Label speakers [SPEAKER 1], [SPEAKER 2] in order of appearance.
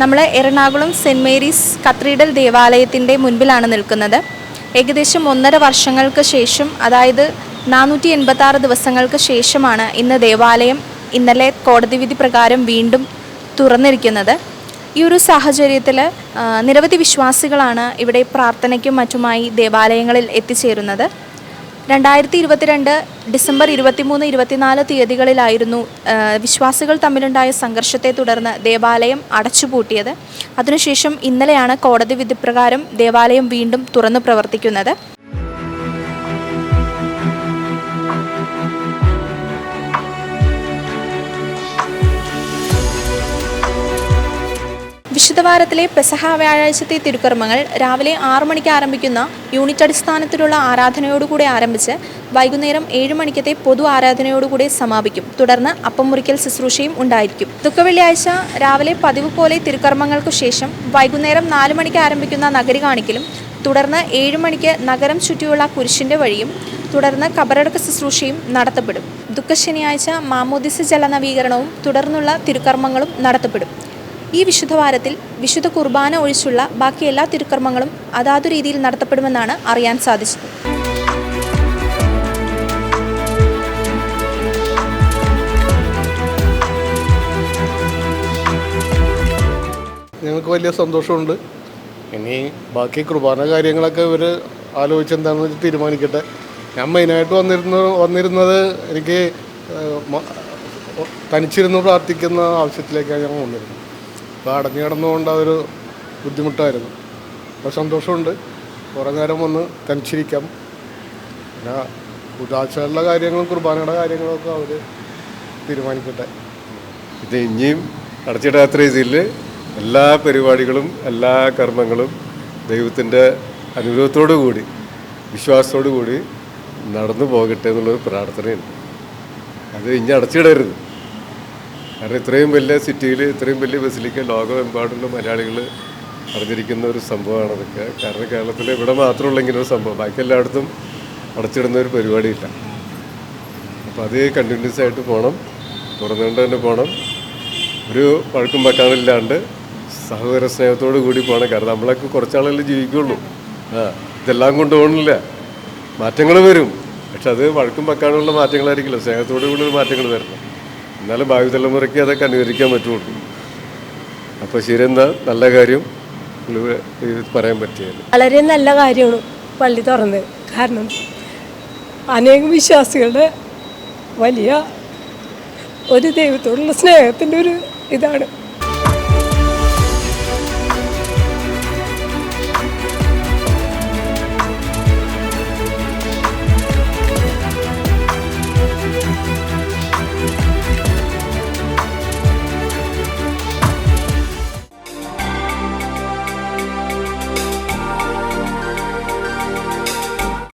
[SPEAKER 1] നമ്മൾ Ernakulam saint Mary's cathedral ദേവാലയത്തിന്റെ മുൻപിലാണ് നിൽക്കുന്നത്. ഏകദേശം ഒന്നര വർഷങ്ങൾക്ക് ശേഷം അതായത് നാനൂറ്റി എൺപത്തി ആറ് ദിവസങ്ങൾക്ക് ശേഷമാണ് ഇന്ന് ദേവാലയം ഇന്നലെ കോടതി വിധി പ്രകാരം വീണ്ടും തുറന്നിരിക്കുന്നത്. ഈ ഒരു സാഹചര്യത്തിൽ നിരവധി വിശ്വാസികളാണ് ഇവിടെ പ്രാർത്ഥനയ്ക്കും മറ്റുമായി ദേവാലയങ്ങളിൽ എത്തിച്ചേരുന്നത്. രണ്ടായിരത്തി ഇരുപത്തിരണ്ട് ഡിസംബർ ഇരുപത്തിമൂന്ന് ഇരുപത്തിനാല് തീയതികളിലായിരുന്നു വിശ്വാസികൾ തമ്മിലുണ്ടായ സംഘർഷത്തെ തുടർന്ന് ദേവാലയം അടച്ചുപൂട്ടിയത്. അതിനുശേഷം ഇന്നലെയാണ് കോടതി വിധിപ്രകാരം ദേവാലയം വീണ്ടും തുറന്നു പ്രവർത്തിക്കുന്നത്. വിശുദ്ധവാരത്തിലെ പെസഹ വ്യാഴാഴ്ചത്തെ തിരുക്കർമ്മങ്ങൾ രാവിലെ ആറു മണിക്ക് ആരംഭിക്കുന്ന യൂണിറ്റ് അടിസ്ഥാനത്തിലുള്ള ആരാധനയോടുകൂടി ആരംഭിച്ച് വൈകുന്നേരം ഏഴ് മണിക്കത്തെ പൊതു ആരാധനയോടുകൂടി സമാപിക്കും. തുടർന്ന് അപ്പം മുറിക്കൽ ശുശ്രൂഷയും ഉണ്ടായിരിക്കും. ദുഃഖവെള്ളിയാഴ്ച രാവിലെ പതിവ് പോലെ തിരുക്കർമ്മങ്ങൾക്കു ശേഷം വൈകുന്നേരം നാലു മണിക്ക് ആരംഭിക്കുന്ന നഗരി കാണിക്കലും തുടർന്ന് ഏഴ് മണിക്ക് നഗരം ചുറ്റിയുള്ള കുരിശിന്റെ വഴിയും തുടർന്ന് കബറടക്ക ശുശ്രൂഷയും നടത്തപ്പെടും. ദുഃഖശനിയാഴ്ച മാമോദിസ ജലനവീകരണവും തുടർന്നുള്ള തിരുക്കർമ്മങ്ങളും നടത്തപ്പെടും. ഈ വിശുദ്ധവാരത്തിൽ വിശുദ്ധ കുർബാന ഒഴിച്ചുള്ള ബാക്കി എല്ലാ തിരുക്കർമ്മങ്ങളും അതാതു രീതിയിൽ നടത്തപ്പെടുമെന്നാണ് അറിയാൻ സാധിച്ചത്.
[SPEAKER 2] ഞങ്ങൾക്ക് വലിയ സന്തോഷമുണ്ട്. ഇനി ബാക്കി കുർബാന കാര്യങ്ങളൊക്കെ ഇവർ ആലോചിച്ച് എന്താണെന്ന് വെച്ച് തീരുമാനിക്കട്ടെ. ഞാൻ മെയിനായിട്ട് വന്നിരുന്ന വന്നിരുന്നത് എനിക്ക് തനിച്ചിരുന്നു പ്രാർത്ഥിക്കുന്ന ആവശ്യത്തിലേക്കാണ് ഞാൻ വന്നിരുന്നത്. അപ്പോൾ അടഞ്ഞു കിടന്നുകൊണ്ട് അതൊരു ബുദ്ധിമുട്ടായിരുന്നു. അപ്പോൾ സന്തോഷമുണ്ട്. കുറേ നേരം വന്ന് തനിച്ചിരിക്കാം. പിന്നെ ഉദാശകളുടെ കാര്യങ്ങളും കുർബാനയുടെ കാര്യങ്ങളൊക്കെ അവർ തീരുമാനിക്കട്ടെ.
[SPEAKER 3] ഇത് ഇനിയും അടച്ചിടാത്ത രീതിയിൽ എല്ലാ പരിപാടികളും എല്ലാ കർമ്മങ്ങളും ദൈവത്തിന്റെ അനുഗ്രഹത്തോടു കൂടി വിശ്വാസത്തോടു കൂടി നടന്നു പോകട്ടെ എന്നുള്ളൊരു പ്രാർത്ഥനയുണ്ട്. അത് ഇനി അടച്ചിടരുത്. കാരണം ഇത്രയും വലിയ സിറ്റിയിൽ ഇത്രയും വലിയ ബസിലിക്ക ലോകമെമ്പാടുള്ള മലയാളികൾ അറിഞ്ഞിരിക്കുന്ന ഒരു സംഭവമാണ് അതൊക്കെ. കാരണം കേരളത്തിൽ ഇവിടെ മാത്രമുള്ള ഇങ്ങനെ ഒരു സംഭവം. ബാക്കി എല്ലായിടത്തും അടച്ചിടുന്ന ഒരു പരിപാടിയില്ല. അപ്പോൾ അത് കണ്ടിന്യൂസ് ആയിട്ട് പോകണം. തുറന്നുകൊണ്ട് തന്നെ പോകണം. ഒരു വഴക്കും വെക്കാനില്ലാണ്ട് സഹോദര സ്നേഹത്തോടു കൂടി പോകണം. കാരണം നമ്മളൊക്കെ കുറച്ചാളല്ലേ ജീവിക്കുള്ളൂ ആ ഇതെല്ലാം കൊണ്ട് പോകണില്ല മാറ്റങ്ങൾ വരും. പക്ഷെ അത് വഴക്കും വെക്കാനുള്ള മാറ്റങ്ങളായിരിക്കില്ല. സ്നേഹത്തോടു കൂടി മാറ്റങ്ങൾ വരണം. എന്നാലും ഭാവി തലമുറയ്ക്ക് അതൊക്കെ അനുകരിക്കാൻ പറ്റുള്ളൂ. അപ്പോൾ ശരി എന്താ നല്ല കാര്യം. പറയാൻ പറ്റിയത്.
[SPEAKER 4] വളരെ നല്ല കാര്യമാണ് പള്ളി തുറന്നത്. കാരണം അനേകം വിശ്വാസികളുടെ വലിയ ഒരു ദൈവത്തോടുള്ള സ്നേഹത്തിന്റെ ഒരു ഇതാണ്.